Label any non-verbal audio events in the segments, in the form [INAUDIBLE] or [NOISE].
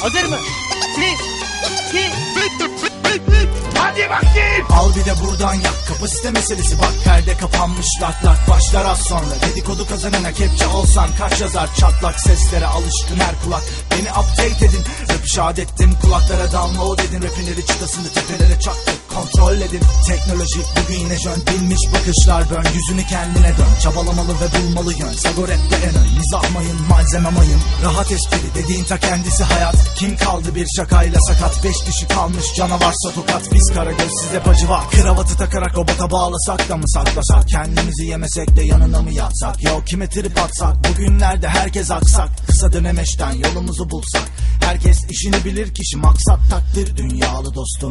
Hazır mı? Bir, iki, Hadi bakayım. Al bir de buradan yak. Kapasite meselesi bak. Perde kapanmış. Lak lak başlar az sonra. Dedikodu kazanana kepçe olsan kaç yazar? Çatlak seslere alışkın her kulak. Beni update edin. Rap şahat ettim. Kulaklara download edin Rapinleri çıtasını tepelere çaktım. Kontrol edin. Teknoloji bugün jön. Bilmiş bakışlar bön. Yüzünü kendine dön. Çabalamalı ve bulmalı yön. Sago rapte en ön. Mizah mayın malzeme mayın. Rahat espri dediğin ta kendisi hayat. Kim kaldı bir şakayla sakat? Beş kişi kalmış canavarsa tokat Biz karagöz size pacı var. Kravatı takarak robota bağlasak da mı saklasak? Kendimizi yemesek de yanına mı yatsak? Yo kime trip atsak? Bugünlerde herkes aksak. Kısa dönemeçten yolumuzu bulsak Herkes işini bilir kişi maksat takdir. Dünyalı dostum.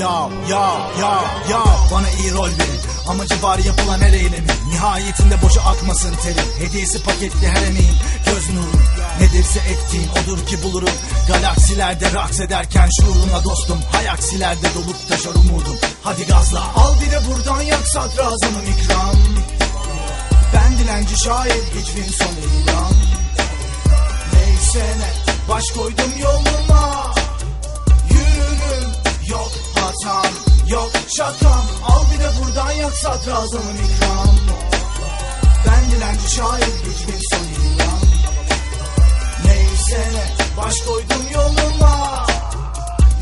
Ya ya ya ya. Bana iyi rol verin. Amacı var yapılan her eylemin. Nihayetinde boşa akmasın terim. Hediyesi paketli her emeğin. Göz nuru. Nedirse ettiğin odur ki bulurum. Galaksilerde raks ederken şuuruna dostum. Hayaksilerde dolup taşar umudum. Hadi gazla. Al bir de buradan yak sadrazamım ikram. Ben dilenci şair hiçbir sonu ilan. Neyse ne baş koydum yoluma. Yürürüm. Yok hatam yok şakam. Al bir de buradan yak sadrazamım ikram Ben dilenci şair hiçbir sonu ilan. Neyse ne baş koydum yoluma.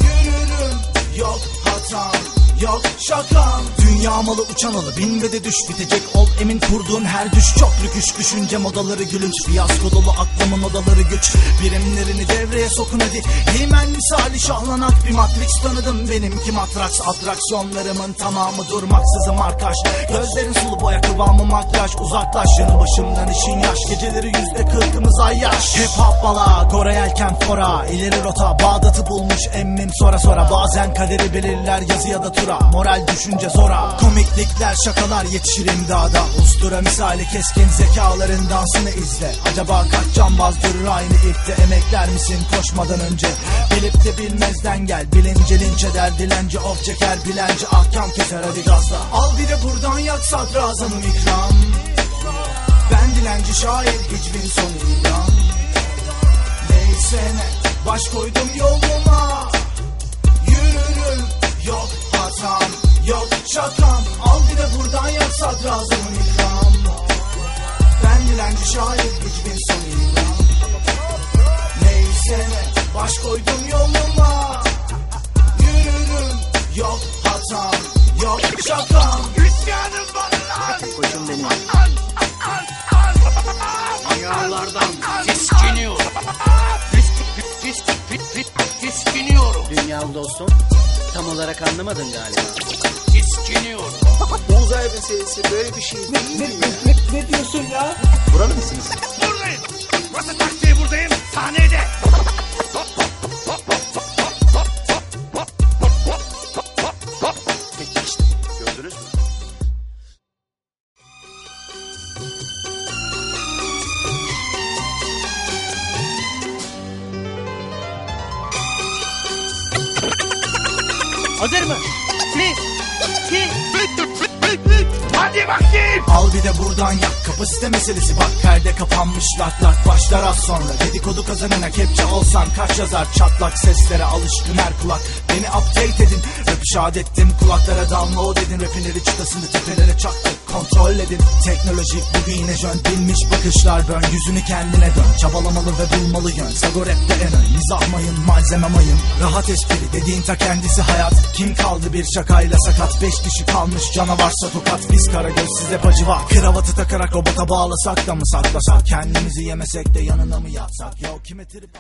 Yürürüm. Yok hatam yok şakam Dünya malı uçan alı bin ve de düş bitecek. Ol emin kurduğun her düş. Çok lüküş düşünce modaları gülünç. Fiyasko dolu aklımın odaları güç. Birimlerini devreye sokun hadi. Himen misali şahlanak. Bir matrix tanıdım benimki matraks Atraksiyonlarımın tamamı durmaksızım arkaş Gözlerin sulu boya kıvamı makyaj. Uzaklaş yanı başımdan işin yaş. Geceleri yüzde kırkımız ay yaş. Hip hop bala Kore yelken fora. İleri rota Bağdat'ı bulmuş emmim. Sonra sonra Bazen kaderi belirler yazı ya da tura. Moral düşünce zora Komiklikler şakalar yetişir imdada. Ustura misali keskin zekaların dansını izle. Acaba kaç can bazdırır aynı ipte? Emekler misin koşmadan önce? Bilip de bilmezden gel. Bilince linç eder dilenci of çeker Bilenci ahkam keser. Hadi gazla. Al bir de buradan yak sadrazamım ikram. Ben dilenci şair hiçbir sonu yok şakam Al bir de buradan yak sadrazamın ikram Ben dilenci şair hiçbir sonu ilan Neyse ne baş koydum yoluma Yürürüm yok hatam yok şakam İsyanım var lan. koçum benim. An, an, an. Dünyalardan tiskiniyorum. Tis- tis- tis- tis- Tiskiniyorum. Dünyalı dostum. Tam olarak anlamadın galiba. Tiskiniyorum. [LAUGHS] Uzay meselesi böyle bir şey değil mi? Ne diyorsun ya? Buralı mısınız? Buradayım. Burası taksiye buradayım. Sahnede. Hazır mı? Bir, iki, Hadi bakayım. Al bir de buradan yak kapasite meselesi. Bak perde kapanmış lak lak başlar az sonra. Dedikodu kazanana kepçe olsan kaç yazar? Çatlak seslere alışkın her kulak. Beni update edin. Rap şahat ettim kulaklara download edin Rapinleri çıtasını tepelere çaktım kontrol edin. Teknoloji bugün yine jön. Bilmiş bakışlar bön Yüzünü kendine dön. Çabalamalı ve bulmalı yön. Sago rapte en ön. Mizah mayın malzeme mayın. Rahat espri dediğin ta kendisi hayat. Kim kaldı bir şakayla sakat? Beş kişi kalmış canavarsa tokat Biz karagöz size pacı var. Kravatı takarak robota bağlasak da mı saklasak? Kendimizi yemesek de yanına mı yatsak? Yo kime trip